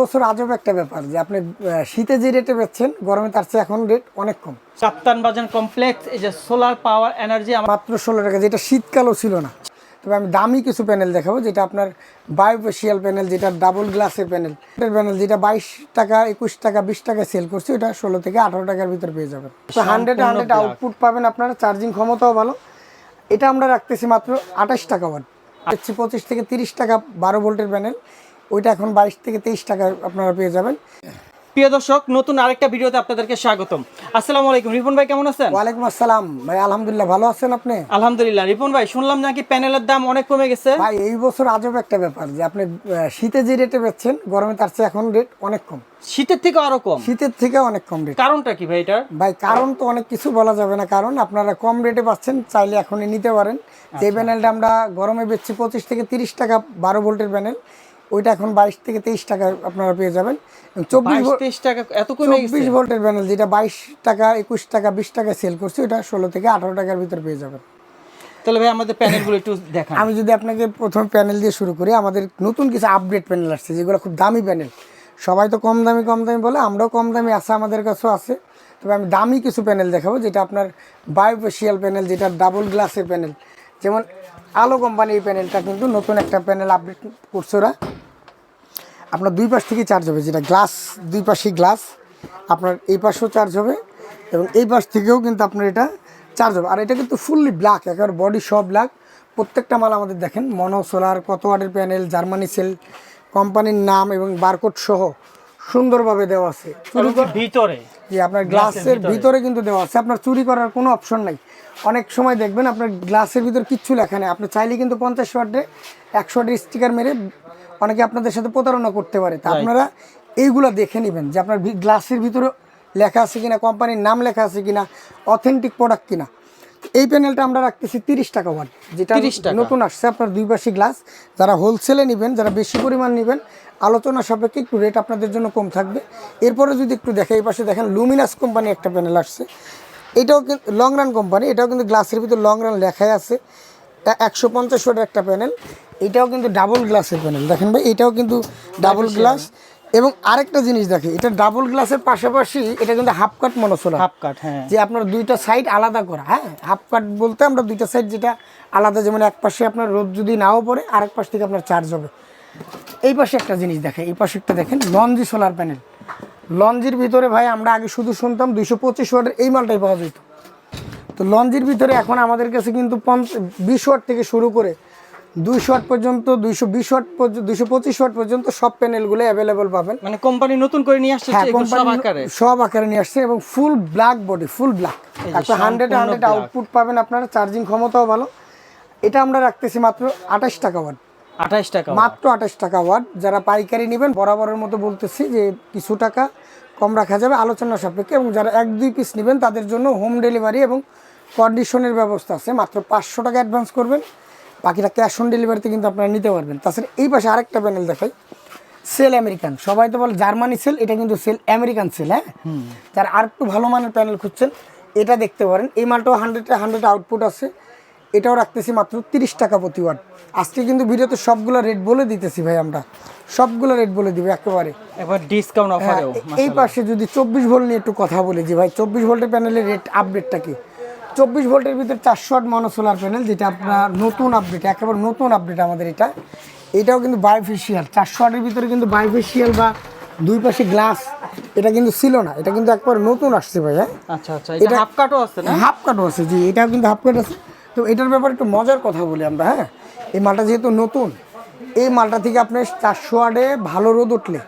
বছর আজব একটা ব্যাপার যে আপনি শীতে যে রেটে বেচছেন গরমে তার চেয়ে এখন রেট অনেক কম। কাপ্তান বাজান কমপ্লেক্স এই যে সোলার পাওয়ার এনার্জি মাত্র ষোলো টাকা যেটা শীতকালও ছিল না। তবে আমি দামি কিছু প্যানেল দেখাবো যেটা আপনার বায়োফেশিয়াল প্যানেল যেটা ডাবল গ্লাসের প্যানেল প্যানেল যেটা বাইশ টাকা একুশ টাকা বিশ টাকা সেল করছে ওটা ষোলো থেকে আঠারো টাকার ভিতর পেয়ে যাবেন। তো হান্ড্রেড হান্ড্রেড আউটপুট পাবেন আপনারা চার্জিং ক্ষমতাও ভালো। এটা আমরা রাখতেছি মাত্র আঠাশ টাকা ওয়াট পঁচিশ থেকে তিরিশ টাকা বারো ভোল্টের প্যানেল ওইটা এখন বাইশ থেকে তেইশ টাকা আপনারা পেয়ে যাবেন। প্রিয় দর্শক নতুন আরেকটা ভিডিওতে আপনাদেরকে স্বাগতম। আসসালামু আলাইকুম। রিপন ভাই কেমন আছেন? ওয়ালাইকুম আসসালাম। ভাই আলহামদুলিল্লাহ ভালো আছেন আপনি? আলহামদুলিল্লাহ। রিপন ভাই শুনলাম নাকি প্যানেলের দাম অনেক কমে গেছে? ভাই এই বছর আজব একটা ব্যাপার যে আপনি শীতে যে রেটে বেচছেন গরমে তার চেয়ে এখন রেট অনেক কম। শীতের থেকে আরও কম? শীতের থেকে অনেক কম রেট কারণটা কি ভাই এটা ভাই কারণ তো অনেক কিছু বলা যাবে না। কারণ আপনারা কম রেটে পাচ্ছেন চাইলে এখনই নিতে পারেন। যে প্যানেলটা আমরা গরমে বেচছি পঁচিশ থেকে তিরিশ টাকা বারো ভোল্টের প্যানেল ওইটা এখন বাইশ থেকে তেইশ টাকা আপনারা পেয়ে যাবেন। চব্বিশ তেইশ টাকা এত চব্বিশ ভোল্টের প্যানেল যেটা বাইশ টাকা একুশ টাকা বিশ টাকা সেল করছে ওটা ষোলো থেকে আঠারো টাকার ভিতর পেয়ে যাবেন। তাহলে ভাই আমাদের প্যানেলগুলো একটু দেখান। আমি যদি আপনাকে প্রথম প্যানেল দিয়ে শুরু করি আমাদের নতুন কিছু আপডেট প্যানেল আসছে যেগুলো খুব দামি প্যানেল সবাই তো কম দামি কম দামি বলে আমরাও কম দামি আছে আমাদের কাছেও আছে। তবে আমি দামি কিছু প্যানেল দেখাবো যেটা আপনার বায়োফেশিয়াল প্যানেল যেটা ডাবল গ্লাসের প্যানেল যেমন আলো কোম্পানির প্যানেলটা কিন্তু নতুন একটা প্যানেল আপডেট করছে ওরা। আপনার দুই পাশ থেকে চার্জ হবে, যেটা গ্লাস দুই পাশে গ্লাস আপনার এই পাশেও চার্জ হবে এবং এই পাশ থেকেও কিন্তু আপনার এটা চার্জ হবে। আর এটা কিন্তু ফুললি ব্ল্যাক একেবারে বডি সব ব্ল্যাক প্রত্যেকটা মাল আমাদের দেখেন মনো সোলার কত ওয়াটের প্যানেল জার্মানি সেল কোম্পানির নাম এবং বারকোড সহ সুন্দরভাবে দেওয়া আছে। ভিতরে। যে আপনার গ্লাসের ভিতরে। কিন্তু দেওয়া আছে। আপনার চুরি করার কোনো অপশন নাই। অনেক সময় দেখবেন আপনার গ্লাসের ভিতর কিচ্ছু লেখা নেই। আপনি চাইলে কিন্তু পঞ্চাশ ওয়াটে একশো ওয়াটের স্টিকার মেরে অনেকে আপনাদের সাথে প্রতারণা করতে পারে। তা আপনারা এইগুলো দেখে নেবেন যে আপনার গ্লাসের ভিতরে লেখা আছে কিনা কোম্পানির নাম লেখা আছে কিনা অথেন্টিক প্রোডাক্ট কিনা। এই প্যানেলটা আমরা রাখতেছি তিরিশ টাকা ওয়াট যেটা 30 টাকা। নতুন আসছে আপনার দুই পাশে গ্লাস যারা হোলসেলে নেবেন যারা বেশি পরিমাণ নেবেন আলোচনা সাপেক্ষে একটু রেট আপনাদের জন্য কম থাকবে। এরপরে যদি একটু দেখে এই পাশে দেখেন লুমিনাস কোম্পানি একটা প্যানেল আসছে। এটাও কিন্তু লং রান কোম্পানি এটাও কিন্তু গ্লাসের ভিতরে লং রান লেখাই আছে। একশো পঞ্চাশ ওয়াটের একটা প্যানেল এটাও কিন্তু ডাবল গ্লাসের প্যানেল দেখেন ভাই এটাও কিন্তু ডাবল গ্লাস এবং আরেকটা জিনিস দেখে এটা ডাবল গ্লাসের পাশাপাশি এটা কিন্তু হাফ কাট মনে মনোসোলার হাফ কাট হ্যাঁ। যে আপনার দুইটা সাইড আলাদা করা হ্যাঁ? হাফ কাট বলতে আমরা দুইটা সাইড যেটা আলাদা যেমন এক পাশে আপনার রোদ যদি নাও পড়ে আরেক পাশ থেকে আপনার চার্জ হবে। এই পাশে একটা জিনিস দেখে এই পাশে একটা দেখেন লঞ্জি সোলার প্যানেল লঞ্জির ভিতরে ভাই আমরা আগে শুধু শুনতাম দুইশো পঁচিশ ওয়াটের এই মালটাই পাওয়া যেত। তো লঞ্জির ভিতরে এখন আমাদের কাছে কিন্তু পঞ্চ- বিশ ওয়াট থেকে শুরু করে দুইশো ওয়াট পর্যন্ত দুইশো বিশ ওয়াট পর্যন্ত দুইশো পঁচিশ ওয়াট পর্যন্ত সব প্যানেলগুলো অ্যাভেলেবল পাবেন। মানে কোম্পানি নতুন করে নিয়ে আসছে হ্যাঁ সব আকারে? সব আকারে নিয়ে আসছে এবং full black body full black একটা হান্ড্রেড হান্ড্রেড আউটপুট পাবেন আপনারা চার্জিং ক্ষমতাও ভালো। এটা আমরা রাখতেছি মাত্র আঠাশ টাকা ওয়াট আঠাশ টাকা মাত্র আঠাশ টাকা ওয়াট যারা পাইকারি নেবেন বরাবরের মতো বলতেছি যে কিছু টাকা কম রাখা যাবে আলোচনা সাপেক্ষে এবং যারা এক দুই পিস নেবেন তাদের জন্য হোম ডেলিভারি এবং কন্ডিশনের ব্যবস্থা আছে। মাত্র পাঁচশো টাকা অ্যাডভান্স করবেন। বাকিটা ক্যাশ অন ডেলিভারিতে কিন্তু আপনারা নিতে পারবেন। তাছাড়া এই পাশে আরেকটা প্যানেল দেখাই। সেল আমেরিকান সবাই তো বলে জার্মানি সেল এটা কিন্তু সেল আমেরিকান সেল হ্যাঁ? যারা আর একটু ভালো মানের প্যানেল খুঁজছেন এটা দেখতে পারেন। এই মালটাও হান্ড্রেড হান্ড্রেড আউটপুট আছে। এটাও রাখতেছি মাত্র তিরিশ টাকা প্রতি ওয়াট আজকে কিন্তু ভিডিওতে সবগুলো রেট বলে দিতেছি ভাই আমরা। সবগুলো রেট বলে দিব একেবারে। এবার ডিসকাউন্ট হ্যাঁ, অফারেও এই পাশে যদি চব্বিশ ভোল্ট নিয়ে একটু কথা বলি যে ভাই চব্বিশ ভোল্টের প্যানেলের রেট আপডেটটা কি? চব্বিশ ভোল্টের ভিতরে চারশো আট মনোসোলার প্যানেল যেটা আপনার নতুন আপডেট একেবারে নতুন আপডেট আমাদের এটা। এটাও কিন্তু বাইফেশিয়াল চারশো আটের ভিতরে কিন্তু বাইফেশিয়াল বা দুই পাশে গ্লাস এটা কিন্তু ছিল না এটা কিন্তু একবার নতুন আসছে ভাই হ্যাঁ আচ্ছা আচ্ছা এটা হাফ কাটও আছে না? হাফ কাটও আছে জি এটাও কিন্তু হাফ কাট আছে। তো এটার ব্যাপারে একটু মজার কথা বলি আমরা হ্যাঁ? এই মালটা যেহেতু নতুন এই মালটা থেকে আপনি চারশো আটে ভালো রোদ উঠলে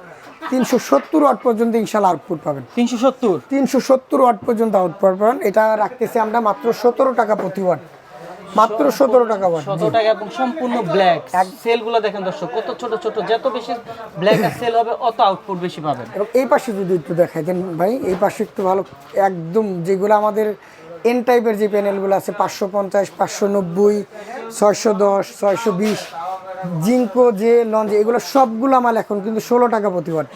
তিনশো সত্তর ওয়াট পর্যন্ত ইনশাল্লাহ আউটপুট পাবেন। তিনশো সত্তর? তিনশো সত্তর ওয়াট পর্যন্ত আউটপুট পাবেন। এটা রাখতেছি আমরা মাত্র সতেরো টাকা প্রতি ওয়াট মাত্র সতেরো টাকা ওয়াট শত টাকা এবং সম্পূর্ণ ব্ল্যাক সেলগুলো দেখেন দর্শক কত ছোট ছোট যত বেশি ব্ল্যাক সেল হবে অত আউটপুট বেশি পাবেন। এবং এই পাশে যদি একটু দেখাই দেন ভাই এই পাশে একটু ভালো একদম যেগুলো আমাদের এন টাইপের যে প্যানেলগুলো আছে পাঁচশো পঞ্চাশ পাঁচশো নব্বই ছয়শো দশ ছয়শো বিশ জিঙ্কো যে লঞ্চ এগুলো সবগুলো মাল এখন কিন্তু ষোলো টাকা প্রতি ওয়াট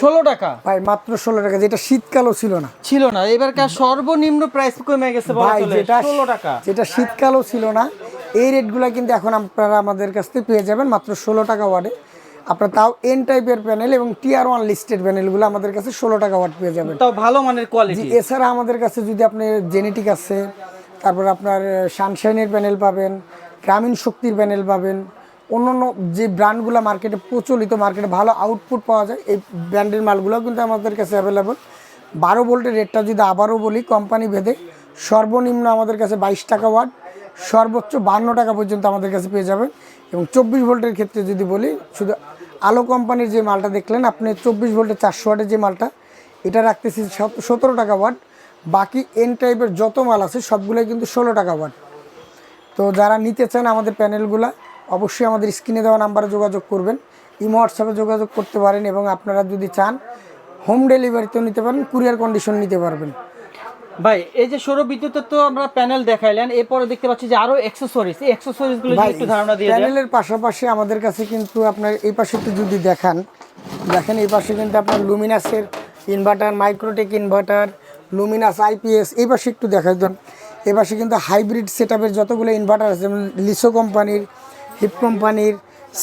ষোলো টাকা? ভাই মাত্র ষোলো টাকা যেটা শীতকালও ছিল না। ছিল না। এবারকার সর্বনিম্ন প্রাইস কমে গেছে ভাই যেটা ষোলো টাকা। যেটা শীতকালও ছিল না এই রেটগুলো কিন্তু এখন আপনারা আমাদের কাছ থেকে পেয়ে যাবেন মাত্র ষোলো টাকা ওয়ার্ডে আপনার তাও এন টাইপের প্যানেল এবং টিআর ওয়ান লিস্টেড প্যানেলগুলো আমাদের কাছে ষোলো টাকা ওয়াট পেয়ে যাবেন। তাও ভালো মানের কোয়ালিটি এছাড়া আমাদের কাছে যদি আপনি জেনেটিক আছে তারপর আপনার সানশাইনের প্যানেল পাবেন গ্রামীণ শক্তির প্যানেল পাবেন অন্যান্য যে ব্র্যান্ডগুলো মার্কেটে প্রচলিত মার্কেটে ভালো আউটপুট পাওয়া যায়, এই ব্র্যান্ডের মালগুলোও কিন্তু আমাদের কাছে অ্যাভেলেবল বারো ভোল্টের রেটটা যদি আবারও বলি কোম্পানি ভেদে সর্বনিম্ন আমাদের কাছে বাইশ টাকা ওয়াট সর্বোচ্চ বান্ন টাকা পর্যন্ত আমাদের কাছে পেয়ে যাবেন। এবং চব্বিশ ভোল্টের ক্ষেত্রে যদি বলি, শুধু আলো কোম্পানির যে মালটা দেখলেন, আপনি চব্বিশ ভোল্টের চারশো ওয়াটের যে মালটা, এটা রাখতেছি সতেরো টাকা ওয়াট বাকি এন টাইপের যত মাল আছে, সবগুলোই কিন্তু ষোলো টাকা ওয়াট তো যারা নিতে চান আমাদের প্যানেলগুলো অবশ্যই আমাদের স্ক্রিনে দেওয়া নাম্বারে যোগাযোগ করবেন। ইমো হোয়াটসঅ্যাপে যোগাযোগ করতে পারেন এবং আপনারা যদি চান হোম ডেলিভারিতেও নিতে পারেন কুরিয়ার কন্ডিশন নিতে পারবেন। ভাই এই যে সৌর বিদ্যুতের তো আমরা প্যানেল দেখাইলেন এরপরে দেখতে পাচ্ছি যে আরও এক্সেসরিজ এই এক্সেসরিজগুলো ভাই একটু ধারণা দিয়ে প্যানেলের পাশাপাশি আমাদের কাছে কিন্তু আপনার এই পাশে একটু যদি দেখান দেখেন এই পাশে কিন্তু আপনার লুমিনাসের inverter Microtek inverter Luminous IPS এই পাশে একটু দেখাই দেন। এই পাশে কিন্তু হাইব্রিড সেট যতগুলো ইনভার্টার আছে যেমন লিসো কোম্পানির হিপ কোম্পানির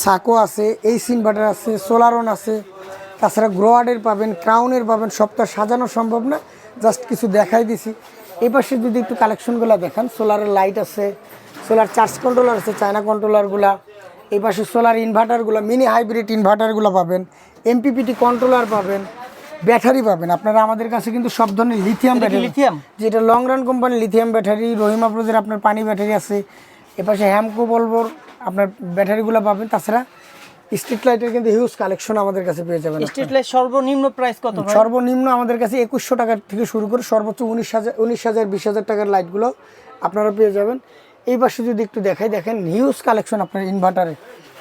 সাকো আছে এইস ইনভার্টার আছে সোলারন আছে। তাছাড়া গ্রোয়ার্ডের পাবেন ক্রাউনের পাবেন সবটা সাজানো সম্ভব না জাস্ট কিছু দেখাই দিছি। এই পাশে যদি একটু কালেকশনগুলো দেখান সোলারের লাইট আছে সোলার চার্জ কন্ট্রোলার আছে চায়না কন্ট্রোলারগুলা এই পাশে সোলার ইনভার্টারগুলো মিনি হাইব্রিড ইনভার্টারগুলো পাবেন এমপিপিটি কন্ট্রোলার পাবেন ব্যাটারি পাবেন। আপনারা আমাদের কাছে কিন্তু সব ধরনের লিথিয়াম ব্যাটারি লিথিয়াম যেটা লং রান কোম্পানির লিথিয়াম ব্যাটারি রহিমা প্রোজের আপনার পানি ব্যাটারি আছে। এপাশে হ্যামকো বলবোর আপনার ব্যাটারিগুলো পাবেন। তাছাড়া স্ট্রিট লাইটের কিন্তু হিউজ কালেকশন আমাদের কাছে পেয়ে যাবেন স্ট্রিট লাইট সর্বনিম্ন প্রাইস কত সর্বনিম্ন আমাদের কাছে একুশশো টাকার থেকে শুরু করে সর্বোচ্চ উনিশ হাজার উনিশ হাজার বিশ হাজার টাকার লাইটগুলো আপনারা পেয়ে যাবেন। এই পাশে যদি একটু দেখাই দেখেন হিউজ কালেকশন আপনার ইনভার্টারে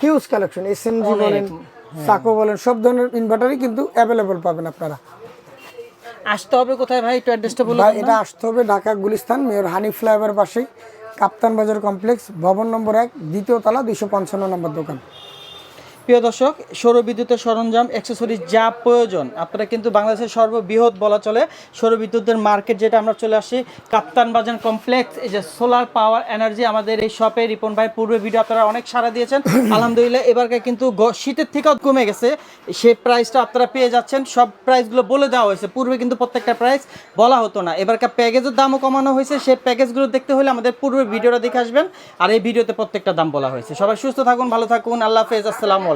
হিউজ কালেকশন এস বলেন সাকো বলেন সব ধরনের ইনভার্টারই কিন্তু অ্যাভেলেবল পাবেন আপনারা। আসতে হবে কোথায় ভাই? একটু অ্যাড্রেসটা বলুন এটা আসতে হবে ঢাকা গুলিস্তান মেয়র হানি ফ্লাইওভার পাশেই। কাপ্তান বাজার কমপ্লেক্স ভবন নম্বর এক দ্বিতীয় তলা দুইশো পঞ্চান্ন নম্বর দোকান। প্রিয় দর্শক সৌর বিদ্যুতের সরঞ্জাম অ্যাক্সেসরিজ যা প্রয়োজন, আপনারা কিন্তু বাংলাদেশের সর্ববৃহৎ বলা চলে সৌর বিদ্যুতের মার্কেট যেটা আমরা চলে আসি কাপ্তান বাজার কমপ্লেক্স এই যে সোলার পাওয়ার এনার্জি আমাদের এই শপে রিপন ভাই পূর্বে ভিডিও আপনারা অনেক সারা দিয়েছেন। আলহামদুলিল্লাহ এবারকার কিন্তু শীতের থেকেও কমে গেছে। সে প্রাইসটা আপনারা পেয়ে যাচ্ছেন। সব প্রাইসগুলো বলে দেওয়া হয়েছে। পূর্বে কিন্তু প্রত্যেকটা প্রাইস বলা হতো না। এবারকার প্যাকেজের দামও কমানো হয়েছে। সেই প্যাকেজগুলো দেখতে হলে আমাদের পূর্বে ভিডিওটা দেখে আসবেন। আর এই ভিডিওতে প্রত্যেকটা দাম বলা হয়েছে। সবাই সুস্থ থাকুন, ভালো থাকুন। আল্লাহ হাফেজ। আসসালামু